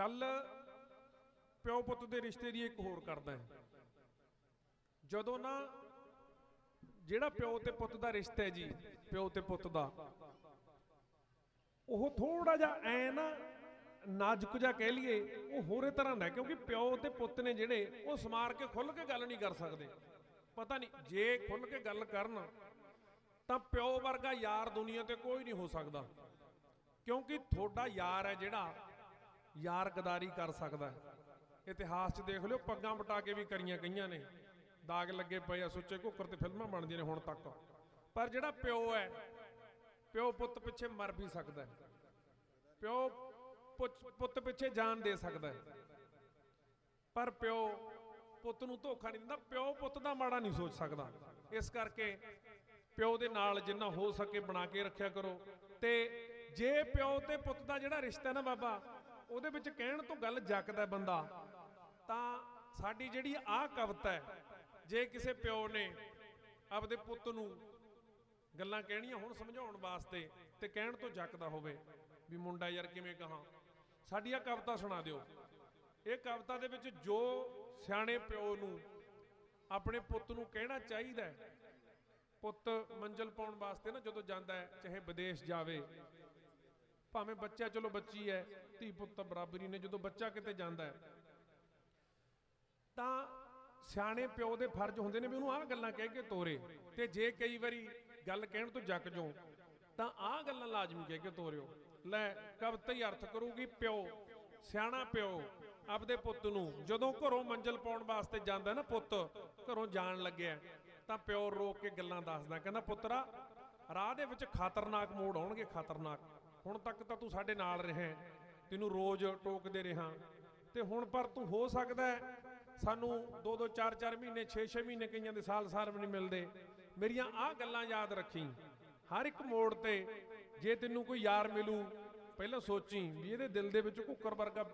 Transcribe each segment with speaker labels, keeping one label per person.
Speaker 1: ਗੱਲ ਪਿਓ ਪੁੱਤ ਦੇ ਰਿਸ਼ਤੇ ਦੀ ਇੱਕ ਹੋਰ ਕਰਦਾ ਹੈ। ਜਦੋਂ ਨਾ ਜਿਹੜਾ ਪਿਓ ਤੇ ਪੁੱਤ ਦਾ ਰਿਸ਼ਤਾ ਹੈ ਜੀ, ਪਿਓ ਤੇ ਪੁੱਤ ਦਾ, ਉਹ ਥੋੜਾ ਜਿਹਾ ਐ ਨਾ ਨਾਜ਼ੁਕ ਜਿਹਾ ਕਹਿ ਲਈਏ, ਉਹ ਹੋਰੇ ਤਰ੍ਹਾਂ ਦਾ ਕਿਉਂਕਿ ਪਿਓ ਤੇ ਪੁੱਤ ਨੇ ਜਿਹੜੇ, ਉਹ ਸਮਾਰ ਕੇ ਖੁੱਲ ਕੇ ਗੱਲ ਨਹੀਂ ਕਰ ਸਕਦੇ। ਪਤਾ ਨਹੀਂ, ਜੇ ਖੁੱਲ ਕੇ ਗੱਲ ਕਰਨ, ਤਾਂ ਪਿਓ ਵਰਗਾ ਯਾਰ ਦੁਨੀਆ ਤੇ ਕੋਈ ਨਹੀਂ ਹੋ ਸਕਦਾ। ਕਿਉਂਕਿ ਤੁਹਾਡਾ ਯਾਰ ਹੈ ਜਿਹੜਾ ਯਾਰ ਗਦਾਰੀ ਕਰ ਸਕਦਾ ਇਤਿਹਾਸ 'ਚ ਦੇਖ ਲਿਓ, ਪੱਗਾਂ ਵਟਾ ਕੇ ਵੀ ਕਰੀਆਂ ਗਈਆਂ ਨੇ। ਦਾਗ ਲੱਗੇ ਪਏ ਆ ਸੁੱਚੇ ਘੁੱਕਰ ਤੇ ਫਿਲਮਾਂ ਬਣਦੀਆਂ ਨੇ ਹੁਣ ਤੱਕ। ਪਰ ਜਿਹੜਾ ਪਿਓ ਹੈ, ਪਿਓ ਪੁੱਤ ਪਿੱਛੇ ਮਰ ਵੀ ਸਕਦਾ ਹੈ। ਪਿਓ ਪੁੱਤ- ਪਿੱਛੇ ਜਾਨ ਦੇ ਸਕਦਾ ਹੈ। ਪਰ ਪਿਓ ਪੁੱਤ ਨੂੰ ਧੋਖਾ ਨਹੀਂ ਦਿੰਦਾ। ਪਿਓ ਪੁੱਤ ਦਾ ਮਾੜਾ ਨਹੀਂ ਸੋਚ ਸਕਦਾ। ਇਸ ਕਰਕੇ ਪਿਓ ਦੇ ਨਾਲ ਜਿੰਨਾ ਹੋ ਸਕੇ ਬਣਾ ਕੇ ਰੱਖਿਆ ਕਰੋ। ਤੇ ਜੇ ਪਿਓ ਤੇ ਪੁੱਤ ਦਾ ਜਿਹੜਾ ਰਿਸ਼ਤਾ ਨਾ ਬਾਬਾ ਉਹਦੇ ਵਿੱਚ ਕਹਿਣ ਤੋਂ ਗੱਲ ਜੱਕਦਾ ਬੰਦਾ, ਤਾਂ ਸਾਡੀ ਜਿਹੜੀ ਆਹ ਕਵਿਤਾ ਹੈ, ਜੇ ਕਿਸੇ ਪਿਓ ਨੇ ਆਪਦੇ ਪੁੱਤ ਨੂੰ ਗੱਲਾਂ ਕਹਿਣੀਆਂ ਹੁਣ ਸਮਝਾਉਣ ਵਾਸਤੇ ਤੇ ਕਹਿਣ ਤੋਂ ਜੱਕਦਾ ਹੋਵੇ, ਵੀ ਮੁੰਡਾ ਯਾਰ ਕਿਵੇਂ ਕਹਾਂ, ਸਾਡੀ ਆ ਕਵਿਤਾ ਸੁਣਾ ਦਿਓ। ਇਹ ਕਵਿਤਾ ਦੇ ਵਿੱਚ ਜੋ ਸਿਆਣੇ ਪਿਓ ਨੂੰ ਆਪਣੇ ਪੁੱਤ ਨੂੰ ਕਹਿਣਾ ਚਾਹੀਦਾ ਪੁੱਤ ਮੰਜ਼ਲ ਪਾਉਣ ਵਾਸਤੇ ਨਾ ਜਦੋਂ ਜਾਂਦਾ ਹੈ, ਚਾਹੇ ਵਿਦੇਸ਼ ਜਾਵੇ ਭਾਵੇਂ ਬੱਚਾ ਚਲੋ ਬੱਚੀ ਹੈ, ਧੀ ਪੁੱਤ ਤਾਂ ਬਰਾਬਰੀ ਨੇ, ਜਦੋਂ ਬੱਚਾ ਕਿਤੇ ਜਾਂਦਾ ਹੈ, ਤਾਂ ਸਿਆਣੇ ਪਿਓ ਦੇ ਫਰਜ਼ ਹੁੰਦੇ ਨੇ ਵੀ ਉਹਨੂੰ ਆਹ ਗੱਲਾਂ ਕਹਿ ਕੇ ਤੋਰੇ। ਤੇ ਜੇ ਕਈ ਵਾਰੀ ਗੱਲ ਕਹਿਣ ਤੋਂ ਜੱਕ ਜੋ ਤਾਂ ਆਹ ਗੱਲਾਂ ਲਾਜ਼ਮੀ ਕਹਿ ਕੇ ਤੋਰਿਓ। ਲੈ, ਕਵਿਤਾ ਹੀ ਅਰਥ ਕਰੂਗੀ ਪਿਓ, ਸਿਆਣਾ ਪਿਓ, ਆਪਦੇ ਪੁੱਤ ਨੂੰ। ਜਦੋਂ ਘਰੋਂ ਮੰਜ਼ਲ ਪਾਉਣ ਵਾਸਤੇ ਜਾਂਦਾ ਨਾ ਪੁੱਤ, ਘਰੋਂ ਜਾਣ ਲੱਗਿਆ, ਤਾਂ ਪਿਓ ਰੋਕ ਕੇ ਗੱਲਾਂ ਦੱਸਦਾ, ਕਹਿੰਦਾ, ਪੁੱਤਰਾ, ਰਾਹ ਦੇ ਵਿੱਚ ਖਤਰਨਾਕ ਮੋੜ ਆਉਣਗੇ, ਖਤਰਨਾਕ। ਹੁਣ ਤੱਕ ਤਾਂ ਤੂੰ ਸਾਡੇ ਨਾਲ ਰਿਹਾ ਤੈਨੂੰ ਰੋਜ਼ ਟੋਕਦੇ ਰਿਹਾ। ਤੇ ਹੁਣ ਪਰ ਤੂੰ ਹੋ ਸਕਦਾ ਸਾਨੂੰ 2-2 4-4 ਮਹੀਨੇ 6-6 ਮਹੀਨੇ ਕਈਆਂ ਦੇ ਸਾਲ ਸਾਲ ਵੀ ਨਹੀਂ ਮਿਲਦੇ। ਮੇਰੀਆਂ ਆਹ ਗੱਲਾਂ ਯਾਦ ਰੱਖੀ। ਹਰ ਇੱਕ ਮੋੜ ਤੇ ਜੇ ਤੈਨੂੰ ਕੋਈ ਯਾਰ ਮਿਲੂ, ਪਹਿਲਾਂ ਸੋਚੀ ਵੀ ਇਹਦੇ ਦਿਲ ਦੇ ਵਿੱਚ ਕੁੱਕਰ ਵਰਗਾ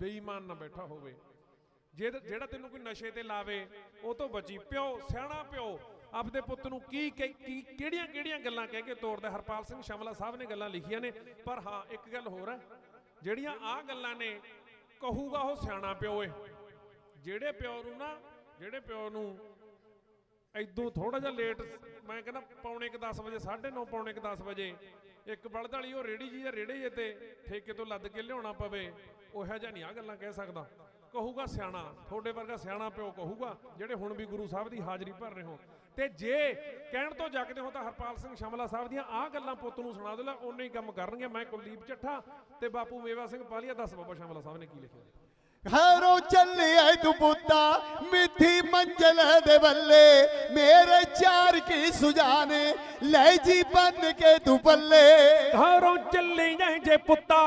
Speaker 1: ਬੇਈਮਾਨ ਨਾ ਬੈਠਾ ਹੋਵੇ। ਜੇ ਜਿਹੜਾ ਤੈਨੂੰ ਕੋਈ ਨਸ਼ੇ ਤੇ ਲਾਵੇ, ਉਹ ਤੋਂ ਬਚੀ। ਪਿਓ, ਸਿਆਣਾ ਪਿਓ ਆਪਦੇ ਪੁੱਤ ਨੂੰ ਕੀ ਕੀ ਕੀ- ਕਿਹੜੀਆਂ ਕਿਹੜੀਆਂ ਗੱਲਾਂ ਕਹਿ ਕੇ ਤੋਰਦਾ? ਹਰਪਾਲ ਸਿੰਘ ਸ਼ਮਲਾ ਸਾਹਿਬ ਨੇ ਗੱਲਾਂ ਲਿਖੀਆਂ ਨੇ, ਪਰ ਹਾਂ, ਇੱਕ ਗੱਲ ਹੋਰ ਹੈ। ਜਿਹੜੀਆਂ ਆਹ ਗੱਲਾਂ ਨੇ, ਕਹੂਗਾ ਉਹ ਸਿਆਣਾ ਪਿਓ ਏ। ਜਿਹੜੇ ਪਿਓ ਨੂੰ ਨਾ, ਜਿਹੜੇ ਪਿਓ ਨੂੰ ਐਦੋਂ ਥੋੜਾ ਜਿਹਾ ਲੇਟ ਮੈਂ ਕਹਿੰਦਾ ਪੌਣੇ ਕੁ 10 ਵਜੇ 9:30 ਪੌਣੇ ਕੁ 10 ਵਜੇ, ਇੱਕ ਬਲਦ ਵਾਲੀ ਉਹ ਰੇੜੀ ਜੀ ਜਾਂ ਰੇੜੇ ਜੇ ਤੇ ਠੇਕੇ ਤੋਂ ਲੱਦ ਕੇ ਲਿਆਉਣਾ ਪਵੇ, ਉਹੋ ਜਿਹਾ ਨਹੀਂ ਆ ਗੱਲਾਂ ਕਹਿ ਸਕਦਾ। ਕਹੂਗਾ ਸਿਆਣਾ, ਤੁਹਾਡੇ ਵਰਗਾ ਸਿਆਣਾ ਪਿਓ ਕਹੂਗਾ, ਜਿਹੜੇ ਹੁਣ ਵੀ ਗੁਰੂ ਸਾਹਿਬ ਦੀ ਹਾਜ਼ਰੀ ਭਰ ਰਹੇ ਹੋ ਤੇ ਜੇ ਕਹਿਣ ਤੋਂ ਜਗਦੇ ਹੋ ਤਾਂ ਹਰਪਾਲ ਸਿੰਘ ਸ਼ਮਲਾ ਸਾਹਿਬ ਦੀਆਂ ਆਹ ਗੱਲਾਂ ਪੁੱਤ ਨੂੰ ਸੁਣਾ ਦਿਓ ਲੈ, ਉਹਨੇ ਹੀ ਕੰਮ ਕਰਨਗੇ ਮੈਂ ਕੁਲਦੀਪ ਚੱਠਾ ਤੇ ਬਾਪੂ ਮੇਵਾ ਸਿੰਘ ਪਾਲੀਆ, ਦੱਸ ਬਾਬਾ ਸ਼ਮਲਾ ਸਾਹਿਬ ਨੇ ਕੀ ਲਿਖਿਆ।
Speaker 2: ਘਰੋਂ ਚੱਲਿਆ ਤੂੰ ਪੁੱਤਾ ਮਿੱਠੀ ਮੰਜ਼ਲ ਦੇ ਬੱਲੇ ਮੇਰੇ ਚਾਰ ਕੀ ਸੁਜਾਨੇ ਲੈ ਜੀ ਬਨ ਕੇ ਤੂੰ ਪੱਲੇ
Speaker 1: ਘਰੋਂ ਚੱਲੀ ਜਾਏ ਜੇ ਪੁੱਤਾ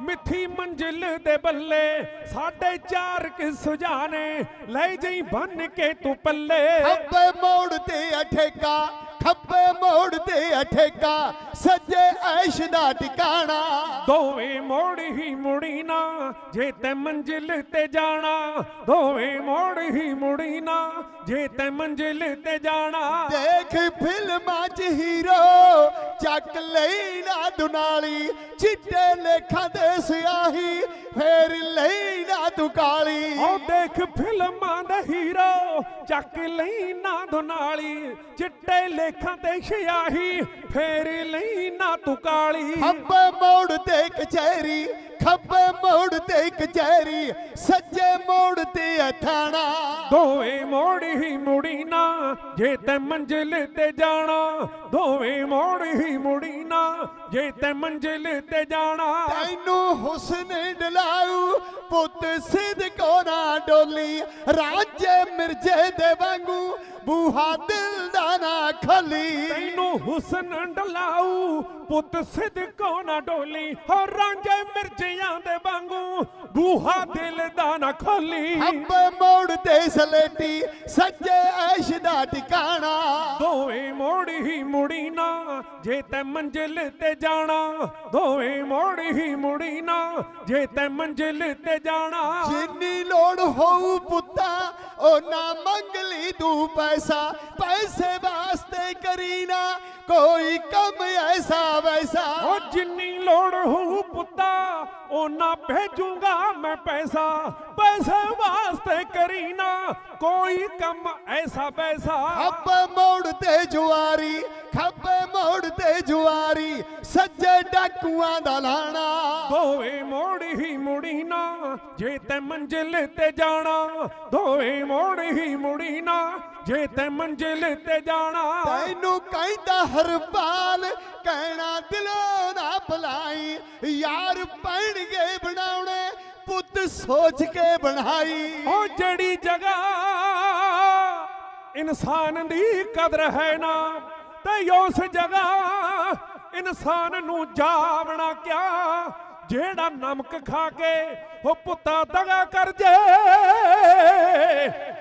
Speaker 1: ਮਿੱਠੀ ਮੰਜ਼ਿਲ ਦੇ ਬੱਲੇ ਸਾਡੇ ਚਾਰ ਕਿ ਸੁਜਾਨੇ ਲੈ ਜਈ ਬੰਨ ਕੇ ਤੂੰ ਪੱਲੇ
Speaker 2: ਖੱਬੇ ਮੋੜ ਤੇ ਅਠੇਕਾ ਖੱਬੇ ਮੋੜ ਤੇ ਅਠੇਕਾ ਸੱਜੇ ਐਸ਼ ਦਾ ਟਿਕਾਣਾ।
Speaker 1: ਦੋਵੇਂ ਮੋੜ ਹੀ ਮੁੜੀ ਨਾ ਜੇ ਤੈ ਮੰਜ਼ਿਲ ਤੇ ਜਾਣਾ ਦੋਵੇਂ ਮੋੜ ਹੀ ਮੁੜੀ ਨਾ ਜੇ ਤੈ ਮੰਜ਼ਿਲ ਤੇ ਜਾਣਾ।
Speaker 2: ਦੇਖ ਫਿਲਮਾਂ 'ਚ ਹੀਰੋ ਚੱਕ ਲਈ ਨਾ ਦੁਨਾਲੀ ਚਿੱਟੇ ਲੇਖਾਂ ਦੇ ਸਿਆਹੀ ਫੇਰ ਲਈ ਨਾ ਤੂੰ ਕਾਲੀ
Speaker 1: ਦੇਖ ਫਿਲਮਾਂ ਦਾ ਹੀਰੋ ਚੱਕ ਲਈ ਨਾ ਦੁਨਾਲੀ ਚਿੱਟੇ ਲੇਖਾਂ ਤੇ ਸਿਆਹੀ ਫੇਰ ਲਈ ਨਾ ਤੂੰ ਕਾਲੀ।
Speaker 2: ਖੱਬੇ ਮੋੜ ਤੇ ਕਚਹਿਰੀ ਖੱਬੇ ਮੋੜ ਤੇ ਕਚਹਿਰੀ ਸੱਜੇ ਮੋੜ ਤੇ ਅਥਾਣਾ।
Speaker 1: ਦੋਵੇਂ ਮੋੜ ਹੀ ਮੁੜੀ ਨਾ ਜੇ ਤੈ ਮੰਜ਼ਿਲ ਤੇ ਜਾਣਾ। ਦੋਵੇਂ ਮੋੜ ਹੀ ਮੁੜੀ ਨਾ ਜੇ ਤੈ ਮੰਜ਼ਿਲ ਤੇ ਜਾਣਾ।
Speaker 2: ਤੈਨੂੰ ਹੁਸਨ ਡਲਾਉ ਪੁੱਤ ਸਿਦਕੋ ਨਾ ਡੋਲੀ। ਰਾਜੇ ਮਿਰਜੇ ਦੇ ਵਾਂਗੂ ਬੂਹਾ ਦਿਲ ਦਾ ਨਾ ਖਲੀ।
Speaker 1: ਤੈਨੂੰ ਹੁਸਨ ਡਲਾਉ ਪੁੱਤ ਸਿਦਕੋ ਨਾ ਡੋਲੀ। ਹੋ ਰਾਂਝੇ ਮਿਰਜਿਆਂ ਦੇ ਵਾਂਗੂ ਬੂਹਾ ਦਿਲ ਦਾ ਨਾ ਖੋਲੀ।
Speaker 2: ਖੱਬੇ ਮੋੜ ਤੇ ਸਲੇਟੀ ਸੱਜੇ ਐਸ਼ ਦਾ ਟਿਕਾਣਾ।
Speaker 1: ਦੋਵੇਂ ਮੋੜ ਹੀ ਮੁੜੀ ਨਾ ਜੇ ਤੈ ਮੰਜ਼ਿਲ ਤੇ ਜਾਣਾ। ਦੋਵੇਂ ਮੋੜ ਹੀ ਮੁੜੀ ਨਾ ਜੇ ਤੈ ਮੰਜ਼ਿਲ ਤੇ ਜਾਣਾ।
Speaker 2: ਜਿੰਨੀ ਲੋੜ ਹੋਊ ਪੁੱਤਾ ਉਹ ਨਾ ਮੰਗ ਲਈ ਤੂੰ ਪੈਸਾ। ਪੈਸੇ ਵਾਸਤੇ ਕਰੀ ਨਾ ਕੋਈ ਕੰਮ ਐਸਾ ਵੈਸਾ।
Speaker 1: ਉਹ ਜਿੰਨੀ ਲੋੜ ਹੋਊ ਪੁੱਤਾ ਉਹਨਾਂ ਭੇਜੂਗਾ ਮੈਂ ਪੈਸਾ ਪੈਸੇ ਵਾਸਤੇ ਕਰੀ ਨਾ ਕੋਈ ਕੰਮ ਐਸਾ ਵੈਸਾ।
Speaker 2: ਖੱਬੇ ਮੋੜ ਤੇ ਜੁਆਰੀ ਖੱਬੇ ਮੋੜ ਤੇ ਜੁਆਰੀ ਸੱਜੇ ਡਾਕੂਆਂ ਦਾ ਲਾਣਾ।
Speaker 1: ਦੋਵੇਂ ਮੋੜ ਹੀ ਮੁੜੀ ਨਾ ਜੇ ਤੈ ਮੰਜ਼ਿਲ ਤੇ ਜਾਣਾ ਦੋਵੇਂ ਮੋੜ ਹੀ ਮੁੜੀ ਨਾ ਜੇ ਤੈ ਮੰਜ਼ਿਲ ਤੇ ਜਾਣਾ।
Speaker 2: ਤੈਨੂੰ ਕਹਿੰਦਾ ਹਰਪਾਲ ਕਹਿਣਾ ਦਿਲੋਂ ਨਾ ਭਲਾਈ। ਯਾਰ ਪੈਣਗੇ ਬਣਾਉਣੇ ਪੁੱਤ ਸੋਚ ਕੇ ਬਣਾਈ।
Speaker 1: ਉਹ ਜਿਹੜੀ ਜਗ੍ਹਾ ਇਨਸਾਨ ਦੀ ਕਦਰ ਹੈ ਨਾ ਤੇ ਉਸ ਜਗ੍ਹਾ ਇਨਸਾਨ ਨੂੰ ਜਾਵਣਾ ਕਿਆ? ਜਿਹੜਾ ਨਮਕ ਖਾ ਕੇ ਉਹ ਪੁੱਤਾ ਦਗਾ ਕਰ ਜੇ,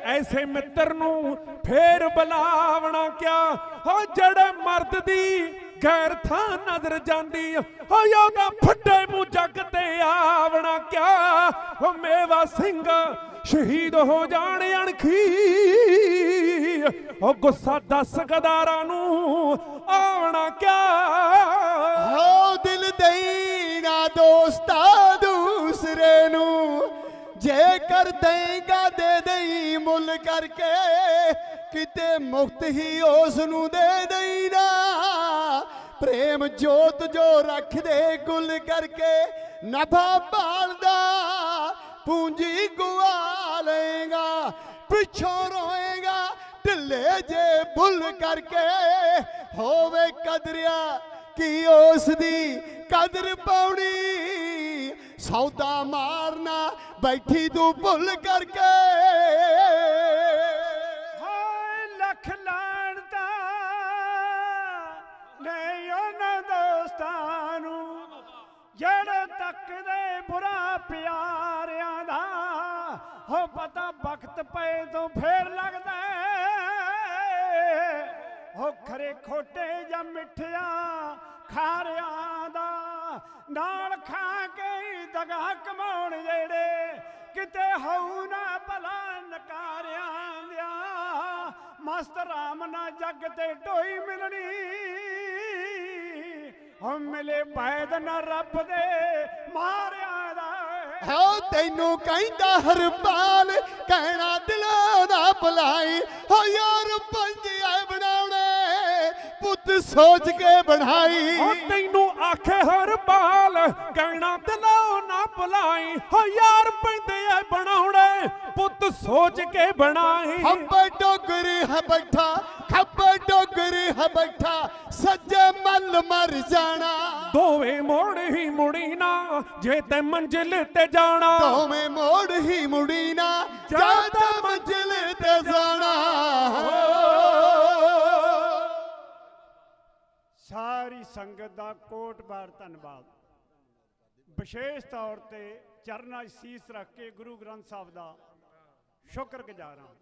Speaker 1: ਐਸੇ ਮਿੱਤਰ ਨੂੰ ਫੇਰ ਬੁਲਾਵਣਾ ਕਿਆ? ਉਹ ਜਿਹੜੇ ਮਰਦ ਦੀ ਗੈਰ ਥਾਂ ਨਜ਼ਰ ਜਾਂਦੀ ਹੋ ਉਹਦਾ ਫੱਟੇ ਮੂੰਹ ਜੱਗ ਤੇ ਆਵਣਾ ਕਿਆ? ਉਹ ਮੇਵਾ ਸਿੰਘ ਸ਼ਹੀਦ ਹੋ ਜਾਣ ਅਣਖੀ ਉਹ ਗੁੱਸਾ ਦੱਸ ਗਦਾਰਾਂ ਨੂੰ ਆਵਣਾ ਕਿਆ?
Speaker 2: ਹੋ ਦਿਲ ਦੇਣਾ ਦੋਸਤਾ ਦੂਸਰੇ ਨੂੰ ਜੇ ਕਰ ਦੇਗਾ ਦੇ ਦੇਈ ਮੁੱਲ ਕਰਕੇ, ਕਿਤੇ ਮੁਕਤ ਹੀ ਉਸ ਨੂੰ ਦੇ ਦੇਈਨਾ ਪ੍ਰੇਮ ਜੋਤ ਜੋ ਰੱਖਦੇ ਗੁੱਲ ਕਰਕੇ ਨਫਾ ਭਾਲਦਾ, ਪੂੰਜੀ ਗਵਾ ਲਏਗਾ, ਪਿੱਛੋਂ ਰੋਏਗਾ, ਢਿੱਲੇ ਜੇ ਭੁੱਲ ਕਰਕੇ, ਹੋਵੇ ਕਦਰਿਆ ਕੀ ਉਸ ਦੀ ਕਦਰ ਪਾਉਣੀ? ਸੌਦਾ ਮਾਰਨਾ, ਬੈਠੀ ਤੂੰ ਭੁੱਲ ਕਰਕੇ।
Speaker 3: ਹਾਏ, ਲੱਖ ਲਾਣਤਾ ਨਹੀਂ ਉਹਨਾਂ ਦੋਸਤਾਂ ਨੂੰ। ਜਿਹੜੇ ਤੱਕਦੇ ਬੁਰਾ ਪਿਆਰਿਆਂ ਦਾ ਹੋ ਪਤਾ ਵਕਤ ਪਏ ਤੋਂ ਫੇਰ ਲੱਗਦਾ ਹੋ ਖਰੇ ਖੋਟੇ ਜਾਂ ਮਿੱਠਿਆ ਖਾਰਿਆਂ ਦਾ ਨਾਲ ਖਾ ਕੇ ਦਗਾ ਕਮਾਉਣ ਜਿਹੜੇ ਕਿਤੇ ਹਉ ਨਾ ਭਲਾ ਨਕਾਰਿਆਂ ਦਿਆ ਮਸਤ ਰਾਮ ਨਾ ਜੱਗ ਤੇ ਢੋਈ ਮਿਲਣੀ। ਹੋ ਮਿਲੇ ਪੈਦ ਨਾ ਰੱਬ ਦੇ ਮਾਰਿਆਂ ਦਾ।
Speaker 2: ਹੋ ਤੈਨੂੰ ਕਹਿੰਦਾ ਹਰਪਾਲ, ਕਹਿਣਾ ਦਿਲੋਂ ਦਾ ਭੁਲਾਈ। ਹੋ ਯਾਰ ਪੰਜੇ ਪੁੱਤ ਸੋਚ ਕੇ ਬਣਾਈ।
Speaker 1: ਉਹ ਤੈਨੂੰ ਆਖੇ ਹਰ ਬਾਲ ਕਹਿਣਾ ਦਿਲੋਂ ਨਾ ਭੁਲਾਈ। ਹੋ ਯਾਰ ਪੈਂਦੇ ਐ ਬਣਾਉਣੇ ਪੁੱਤ ਸੋਚ ਕੇ ਬਣਾਈ।
Speaker 2: ਹੱਬੇ ਡੋਗਰੀ ਹੈ ਬੈਠਾ ਖੱਬੇ ਡੋਗਰੀ ਹੈ ਬੈਠਾ ਸੱਜੇ ਮੱਲ ਮਰ ਜਾਣਾ।
Speaker 1: ਦੋਵੇਂ ਮੋੜ ਹੀ ਮੁੜੀ ਨਾ ਜੇ ਤੈ ਮੰਜ਼ਿਲ ਤੇ ਜਾਣਾ।
Speaker 2: ਦੋਵੇਂ ਮੋੜ ਹੀ ਮੁੜੀ ਨਾ ਜਦ ਮੰਜ਼ਿਲ ਤੇ ਜਾਣਾ।
Speaker 3: ਸਾਰੀ ਸੰਗਤ ਦਾ ਕੋਟ-ਬਾਰ ਧੰਨਵਾਦ। ਵਿਸ਼ੇਸ਼ ਤੌਰ ਤੇ ਚਰਨਾਂ 'ਚ ਸੀਸ ਰੱਖ ਕੇ ਗੁਰੂ ਗ੍ਰੰਥ ਸਾਹਿਬ ਦਾ ਸ਼ੁਕਰਗੁਜ਼ਾਰ ਹਾਂ।